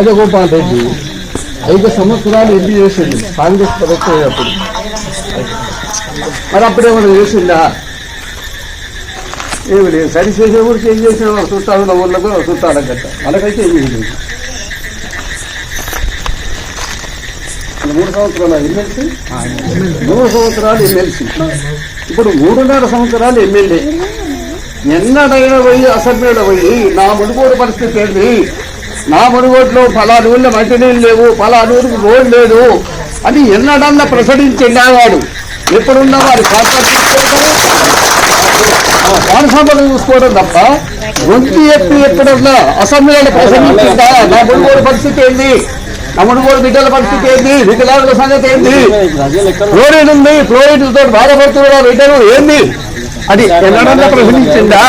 రాజగోపాల్ రెడ్డి ఐదు సంవత్సరాలు ఎంపీ చేసింది కాంగ్రెస్ ప్రభుత్వం అప్పుడు మరి అప్పుడేమైనా చేసిందా ఏమి లేదు. సరి చేసే కూడా చేంజ్ చేసిన వాళ్ళు చుట్టాల ఊళ్ళకు చుట్టాల గట్ట. మనకైతే ఏమీ లేదు. మూడు సంవత్సరాలు ఎమ్మెల్సీ? మూడు సంవత్సరాలు ఎమ్మెల్సీ. ఇప్పుడు మూడున్నర సంవత్సరాలు ఎమ్మెల్యే. ఎన్నడైనా పోయి అసెంబ్లీలో పోయి నా మునుగోడు పరిస్థితి ఏంటి నా మునుగోడులో ఫలాని ఊళ్ళో మంచినీళ్ళు లేవు ఫలాని ఊరికి రోడ్ లేదు అని ఎన్నడన్నా ప్రసరించిండా వాడు? ఎప్పుడున్నా వారి పాఠశాలను చూసుకోవడం తప్ప గొంతు ఎత్తి ఎప్పుడన్నా అసెంబ్లీలో ప్రసరించిందా నా మునుగోడు పరిస్థితి ఏంది? నా మునుగోడు బిడ్డల పరిస్థితి ఏంది? వికలాంగుల సంగతి ఏంది? ఫ్లోరైడ్ ఉంది ఫ్లోరైడ్తో బాధపడుతున్నారు బిడ్డలు ఏంది? అది ప్రశ్నించిందా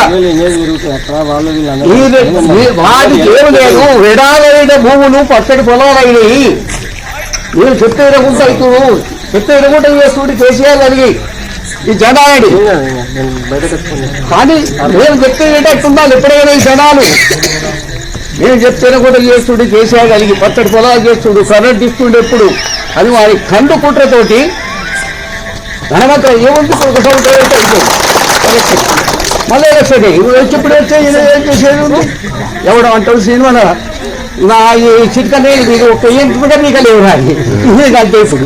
ఏం లేదు విడాలైన భూములు పచ్చడి పొలాలైనవి మీరు చెప్తే ఎడగుంట అవుతుడు చెప్తే ఎడగుంట చేస్తుడు కేసీఆర్ అడిగి ఈ జనాడి కానీ నేను చెప్తే ఏంటంటున్నాను ఎప్పుడైనా ఈ జనాలు. నేను చెప్తేనే కూడా చేస్తుడు కేసీఆర్ కలిగి పచ్చడి పొలాలు చేస్తుడు కరెంట్ ఇస్తుండే ఎప్పుడు? అని వారి కండు కుట్రతోటి ధనవంత ఏముంది ఒక మళ్ళీ ఎలక్షన్ ఇప్పుడు వచ్చి ఇప్పుడు వచ్చే ఏం చేసేది ఉంది? ఎవడు అంటాడు సినిమా నా ఈ చిట్కనే మీకు ఒక ఏం కూడా మీకు లేవు రాని ఇదే కలితే ఇప్పుడు.